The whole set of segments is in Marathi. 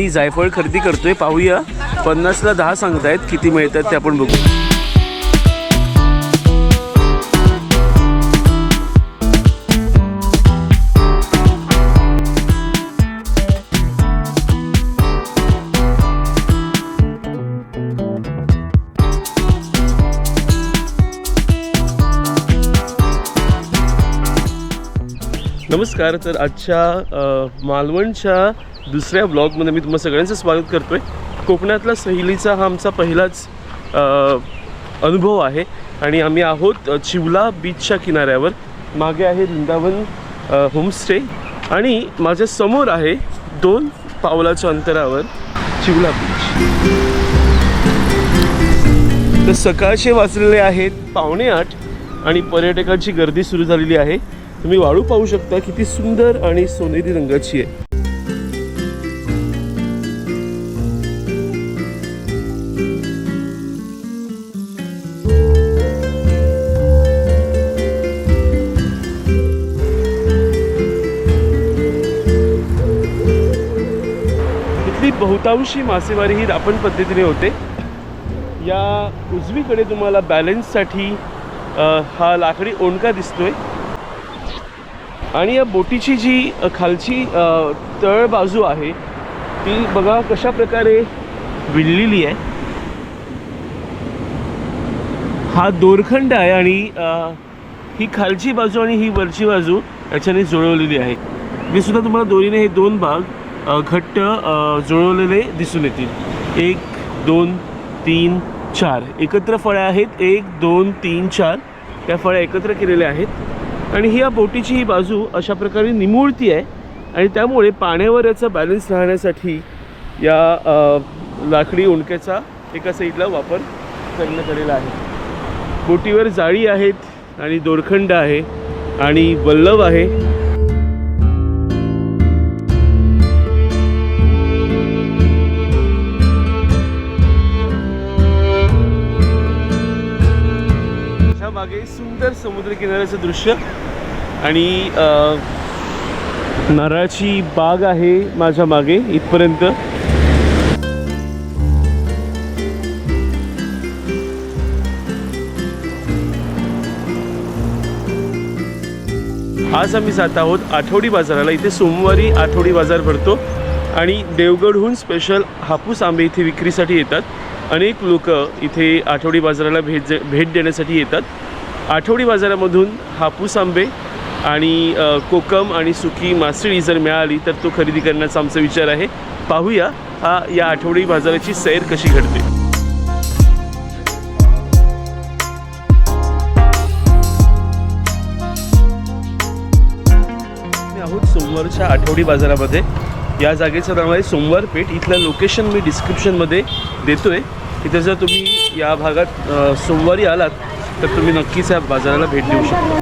मी जायफळ खरेदी करतोय पाहूया. पन्नासला दहा सांगतायत किती मिळतात ते आपण बघू. नमस्कार तर आजच्या मालवणच्या दुसऱ्या ब्लॉगमध्ये मी तुम्हाला सगळ्यांचं स्वागत करतो आहे कोकणातला सहलीचा हा आमचा पहिलाच अनुभव आहे आणि आम्ही आहोत चिवला बीचच्या किनाऱ्यावर. मागे आहे वृंदावन होमस्टे आणि माझ्यासमोर आहे दोन पावलाच्या अंतरावर चिवला बीच तर सकाळचे वाचलेले आहेत पावणे आठ आणि पर्यटकांची गर्दी सुरू झालेली आहे. तुम्ही वाळू पाहू शकता किती सुंदर आणि सोनेरी रंगाची आहे. बहुतांशी मासेमारी ही रापण पद्धतीने होते. या उजवीकडे तुम्हाला बॅलन्ससाठी हा लाकडी ओंडका दिसतोय. आणि या बोटीची जी खालची तळ बाजू आहे ती बघा कशा प्रकारे विणलेली आहे. हा दोरखंड आहे आणि ही खालची बाजू आणि ही वरची बाजू याच्याने जुळवलेली आहे. मी सुद्धा तुम्हाला दोरीने हे दोन भाग घट्ट जुळवलेले दिसून येतील. एक दोन तीन चार. एकत्र फळ्या आहेत. एक दोन तीन चार. त्या फळ्या एकत्र केलेल्या आहेत. आणि ही या बोटीची ही बाजू अशा प्रकारे निमुळती आहे. आणि त्यामुळे पाण्यावर याचा बॅलन्स राहण्यासाठी या लाकडी ओंडक्याचा एका साईडला वापर करण्यात आलेला आहे. बोटीवर जाळी आहेत आणि दोरखंड आहे आणि वल्लभ आहे. सुंदर समुद्रकिनाऱ्याचं दृश्य. आणि नारळाची बाग आहे माझ्या मागे इथपर्यंत. आज आम्ही जात आहोत आठवडी बाजाराला. इथे सोमवारी आठवडी बाजार भरतो. आणि देवगडहून स्पेशल हापूस आंबे इथे विक्रीसाठी येतात. अनेक लोक इथे आठवडी बाजाराला भेट भेट देण्यासाठी येतात. आठवडी बाजारामधून हापूस आंबे आणि कोकम आणि सुकी मासळी जर मिळाली तर तो खरेदी करण्याचा आमचा विचार आहे. पाहूया हा या आठवडी बाजाराची सैर कशी घडते. आहोत सोमवारच्या आठवडी बाजारामध्ये. या जागेचं नाव आहे सोमवार पेठ. इथलं लोकेशन मी डिस्क्रिप्शनमध्ये देतोय. इथे जर तुम्ही या भागात सोमवारी आलात तर तुम्ही नक्कीच या बाजाराला भेट देऊ शकता.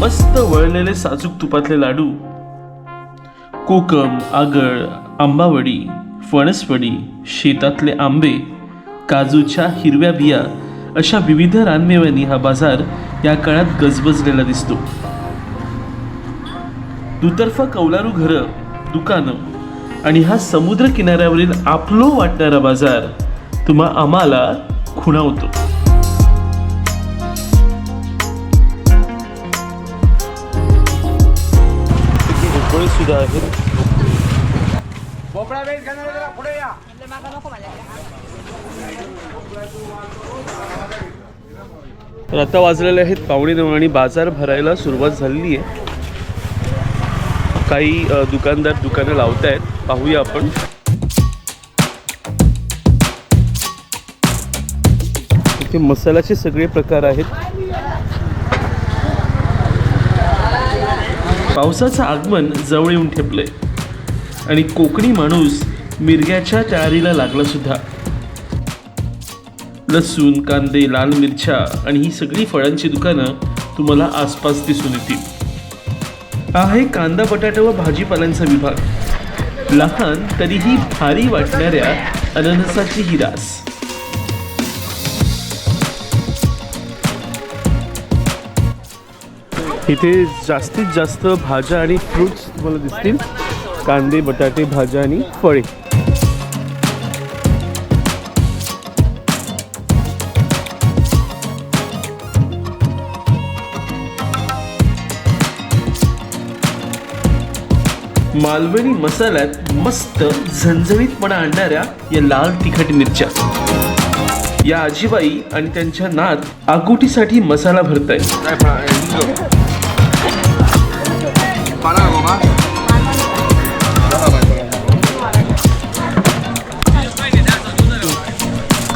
मस्त वळलेले साजूक तुपातले लाडू. कोकम आगळ आंबावडी फणसवडी शेतातले आंबे काजूच्या हिरव्या बिया अशा विविध रानमेव्यांनी हा बाजार या काळात गजबजलेला दिसतो. दुतर्फा कौलारू घरं दुकानं आणि हा समुद्र किनाऱ्यावरील आपलो वाटणारा बाजार तुम्हा आम्हाला खुणावतो. सुद्धा आहेत तर आता वाजलेले आहेत पावणे नऊ आणि बाजार भरायला सुरुवात झालेली आहे. काही दुकानदार दुकानं लावत आहेत. पाहूया आपण. इथे मसाल्याचे सगळे प्रकार आहेत. पावसाचं आगमन जवळ येऊन ठेपलंय. आणि कोकणी माणूस मिरग्याच्या तयारीला लागला सुद्धा. लसूण कांदे लाल मिरच्या आणि ही सगळी फळांची दुकानं तुम्हाला आसपास दिसून येतील. आहे कांदा बटाटा व भाजीपाल्यांचा विभाग. लहान तरीही भारी वाटणाऱ्या अननसाची ही रास. इथे जास्तीत जास्त भाज्या आणि फ्रुट्स तुम्हाला दिसतील. कांदे बटाटे भाज्या आणि फळे. मालवणी मसाल्यात मस्त झणझणीतपणा आणणाऱ्या या लाल तिखट मिरच्या. या आजीबाई आणि त्यांच्या नात आकुटीसाठी मसाला भरतायत.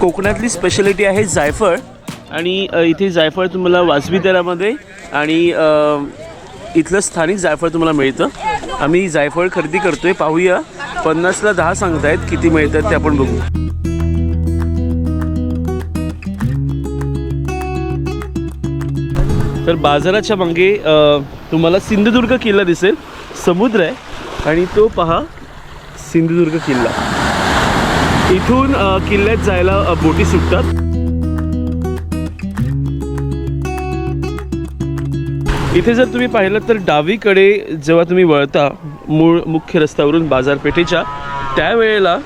कोकणातली स्पेशालिटी आहे जायफळ. आणि इथे जायफळ तुम्हाला वाजवी दरामध्ये आणि इथलं स्थानिक जायफळ तुम्हाला मिळतं. आम्ही जायफळ खरेदी करतोय पाहूया. पन्नासला दहा सांगतायत किती मिळतात ते आपण बघू. तर बाजाराच्या मागे तुम्हाला सिंधुदुर्ग किल्ला दिसेल. समुद्र आहे. आणि तो पहा सिंधुदुर्ग किल्ला. इथून किल्ल्यात जायला बोटी सुटतात. इथे जर तुम्ही पाहिलं तर डावीकडे जेव्हा तुम्ही वळता मूळ मुख्य रस्त्यावरून बाजारपेठेच्या त्यावेळेला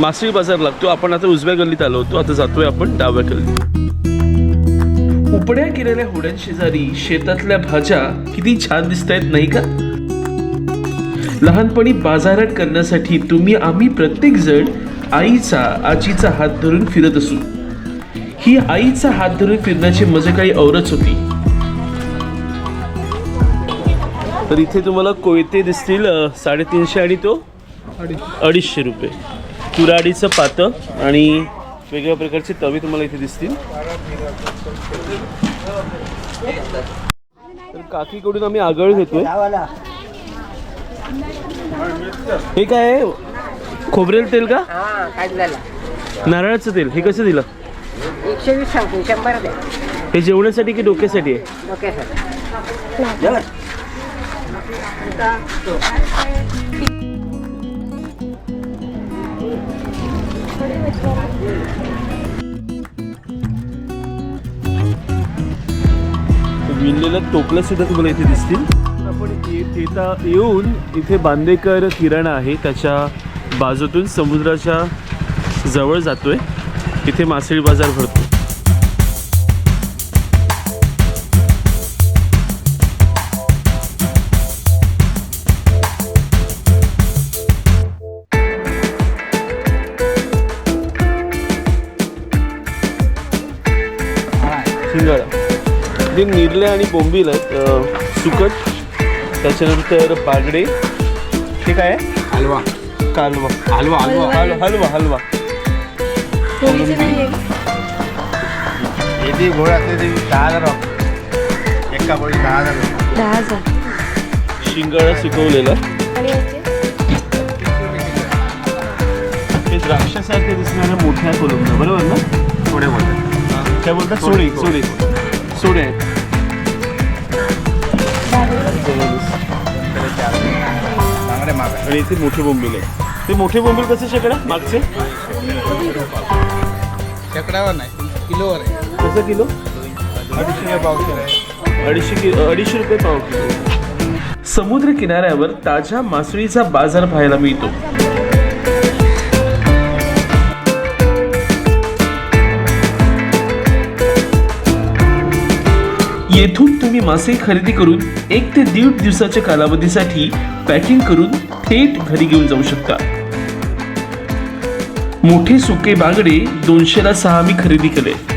मासळी बाजार लागतो. आपण आता उजव्या गल्लीत आलो होतो. आता जातोय आपण डाव्या गल्लीत. उपड्या केलेल्या होड्यांशेजारी शेतातल्या भाज्या किती छान दिसत आहेत नाही का? लहानपणी बाजारात करण्यासाठी तुम्ही आम्ही प्रत्येक जण आईचा आजीचा हात धरून फिरत असू. ही आईचा हात धरून फिरण्याची मजा काही औरच होती. तर इथे तुम्हाला कोयते दिसतील साडेतीनशे आणि तो अडीचशे रुपये. कुराडीचं पातं आणि वेगवेगळ्या प्रकारचे तवे तुम्हाला इथे दिसतील. तर काकीकडून आम्ही आगळ घेतोय. हे काय आहे? खोबरेल तेल का? हा नारळाचं तेल. हे कसं दिलं? एकशे वीस सांगतो शंभर हे जेवणासाठी की डोक्यासाठी आहे? विणलेलं टोपलं सुद्धा तुम्हाला इथे दिसतील. आपण येता येऊन इथे बांदेकर किराणा आहे. त्याच्या बाजूतून समुद्राच्या जवळ जातोय. इथे मासळी बाजार भरतो. ते निरले आणि बोंबील आहेत. सुकट त्याच्यानंतर बागडे. हे काय आहे? हलवा. कालवा. हलवा हलवा. हलवा. हलवा हलवा. येते घोडा ते ते दहा हजार एका गोळी दहा हजार दहा हजार शिंगाडा सुकवलेला. आणि याचे? हे द्राक्षासारखे दिसणाऱ्या मोठ्या कोलंबा बरोबर ना? थोडे बोलतात. काय बोलतात? सोडे सोडे सोडे. आहेत आणि इथे मोठे बोंबील आहेत ते मोठे बोंबील कसे शेकडा? मागचे? शेकड्यावर नाही किलोवर आहे. कसं किलो? अडीचशे आहे अडीचशे किलो अडीचशे रुपये पाव किलो. समुद्र किनाऱ्यावर ताज्या मासळीचा बाजार पाहायला मिळतो. येथून तुम्ही मासे खरेदी करून एक ते दीड दिवसाच्या कालावधीसाठी पॅकिंग करून थेट घरी घेऊन जाऊ शकता. मोठे सुके बांगडे दोनशेला सहा मी खरेदी केले.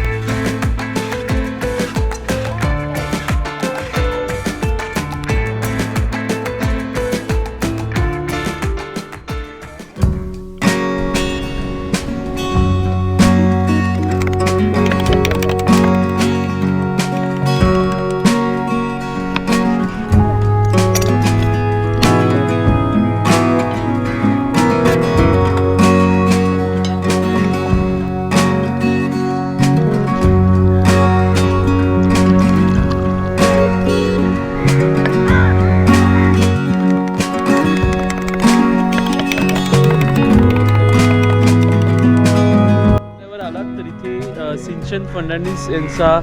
फर्नांडिस यांचा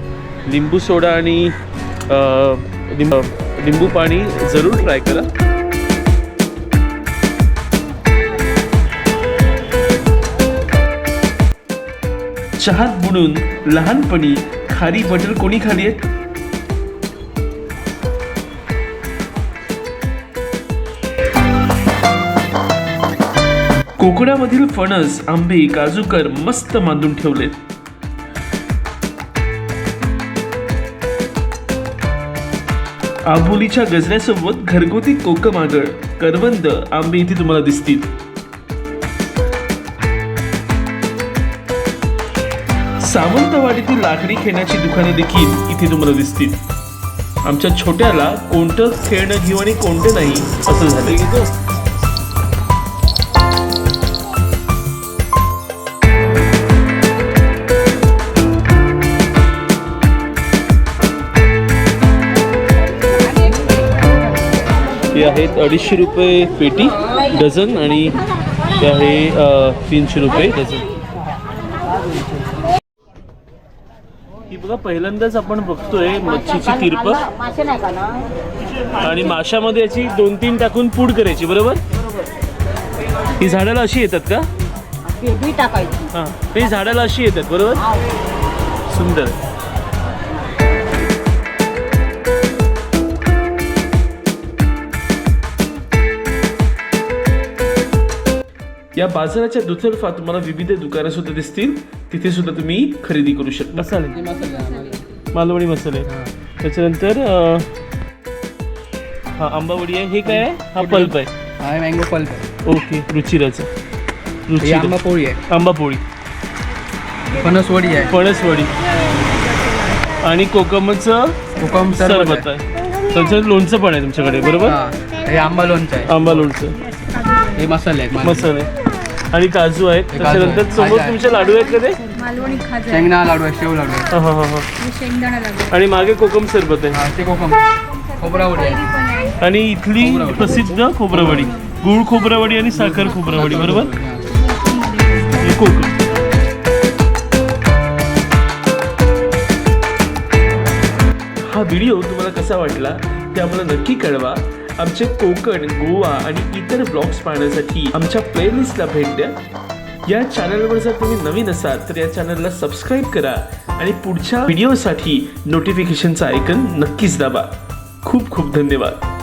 लिंबू सोडा आणि लिंबू पाणी जरूर ट्राय करा. चहात बुडून लहानपणी खारी बटर कोणी खाली आहेत? कोकणामधील फणस आंबे काजूकर मस्त मांडून ठेवलेत. आंबोलीच्या गजऱ्यासोबत घरगुती कोकमागळ. करवंद आंबे इथे तुम्हाला दिसतील. सावंतवाडीतील लाकडी खेळण्याची दुकाने देखील इथे तुम्हाला दिसतील. आमच्या छोट्याला कोणतं खेळणं घेऊ आणि कोणतं नाही असं झालं आहेत अडीचशे रुपये पेटी डझन आणि हे आहे तीनशे रुपये डझन. ही बघा पहिल्यांदाच आपण बघतोय मच्छीची तिरप आणि माशामध्ये याची दोन तीन टाकून पूड करायची बरोबर? ही झाडाला अशी येतात का? हां ही झाडाला अशी येतात बरोबर? सुंदर. या बाजाराच्या दुतर्फा तुम्हाला विविध दुकानं सुद्धा दिसतील. तिथे सुद्धा तुम्ही खरेदी करू शकता. मसाले. मालवणी मसाले. त्याच्यानंतर अं, हा आंबावडी आहे. हे काय आहे? हा पल्प आहे. हा मँगो पल्प आहे. ओके रुचिराचं. ही रुचिर आंबा पोळी आहे. आंबा पोळी. फणसवडी आहे. फणसवडी आणि कोकमचं कोकम सरबत सरबत आहे. आहे त्याचं लोणचं पण आहे तुमच्याकडे बरोबर? हा हे आंबा लोणचं आहे. आंबा लोणचं. हे मसाले आहेत. मसाले. आणि काजू आहेत. हे काजू त्याच्यानंतर आहे. समोर आहे. तुमचे लाडू आहेत का ते? मालवणी खाजा शेंगदाणा लाडू आहे शेव लाडू आहे हा, हा, हा, हा. शेंगदाणा आणि मागे कोकम सरबत आहे. हा ते कोकम. खोबरावडी आहे पण आहे आणि इथली खोबरावडी. प्रसिद्ध खोबरावडी गुळ खोबरावडी आणि साखर खोबरावडी बरोबर? हे कोकम. हा व्हिडिओ तुम्हाला कसा वाटला ते आम्हाला नक्की कळवा. आमचे कोकण गोवा आणि इतर ब्लॉग्स पाहण्यासाठी आमच्या प्लेलिस्टला भेट द्या. या चॅनलवर जर तुम्ही नवीन असाल तर या चॅनलला सबस्क्राईब करा आणि पुढच्या व्हिडिओसाठी नोटिफिकेशनचं आयकन नक्कीच दाबा. खूप खूप धन्यवाद.